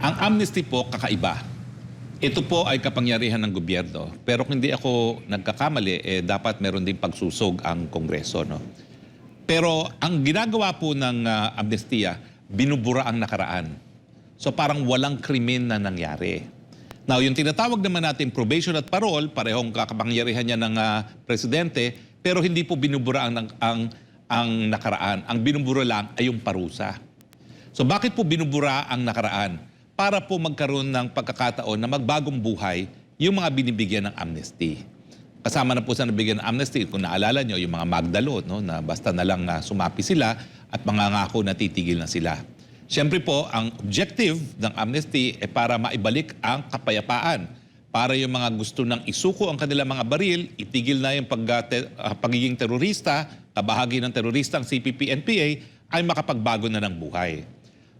Ang amnesty po kakaiba. Ito po ay kapangyarihan ng gobyerno. Pero kung hindi ako nagkakamali, eh, dapat meron din pagsusog ang Kongreso. No? Pero ang ginagawa po ng ah, amnestiya, binubura ang nakaraan. So parang walang krimen na nangyari. Now, yung tinatawag naman natin probation at parole, parehong kakapangyarihan niya ng ah, presidente, pero hindi po binubura ang, ang, ang nakaraan. Ang binubura lang ay yung parusa. So bakit po binubura ang nakaraan? Para po magkaroon ng pagkakataon na magbagong buhay yung mga binibigyan ng amnesty. Kasama na po sa nabigyan ng amnesty, kung naalala nyo, yung mga Magdalo, no, na basta na lang na sumapi sila at mangangako na titigil na sila. Siyempre po, ang objective ng amnesty ay para maibalik ang kapayapaan. Para yung mga gusto ng isuko ang kanilang mga baril, itigil na yung pag, te- ah, pagiging terorista, kabahagi ng terorista ang CPP-NPA, ay makapagbago na ng buhay.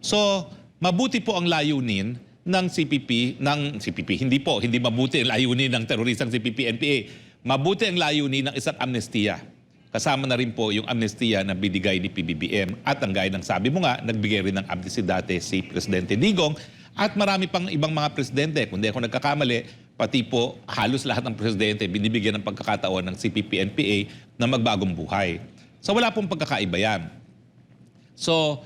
So, mabuti po ang layunin ng CPP, ng CPP, hindi po, hindi mabuti ang layunin ng teroristang CPP-NPA. Mabuti ang layunin ng isang amnestiya. Kasama na rin po yung amnestiya na binigay ni PBBM at ang gaya ng sabi mo nga, nagbigay rin ng amnesty dati si Presidente Digong at marami pang ibang mga presidente. Kung di ako nagkakamali, pati po halos lahat ng presidente binibigyan ng pagkakataon ng CPP-NPA na magbagong buhay. So wala pong pagkakaiba yan. So,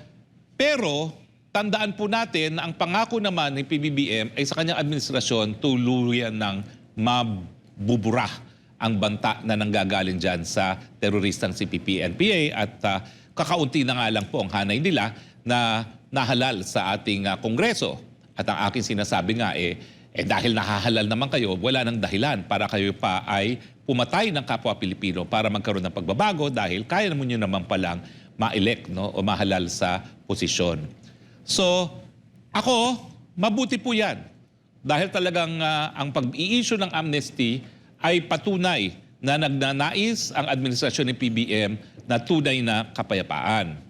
pero tandaan po natin na ang pangako naman ng PBBM ay sa kanyang administrasyon tuluyan ng mabubura ang banta na nanggagaling dyan sa teroristang CPP-NPA at ah, kakaunti na nga lang po ang hanay nila na nahalal sa ating ah, Kongreso. At ang aking sinasabi nga eh, eh dahil nahahalal naman kayo, wala nang dahilan para kayo pa ay pumatay ng kapwa Pilipino para magkaroon ng pagbabago dahil kaya naman nyo naman palang ma-elect no, o mahalal sa posisyon. So, ako, mabuti po yan. Dahil talagang ah, ang pag-i-issue ng amnesty ay patunay na nagnanais ang administrasyon ng PBM na tunay na kapayapaan.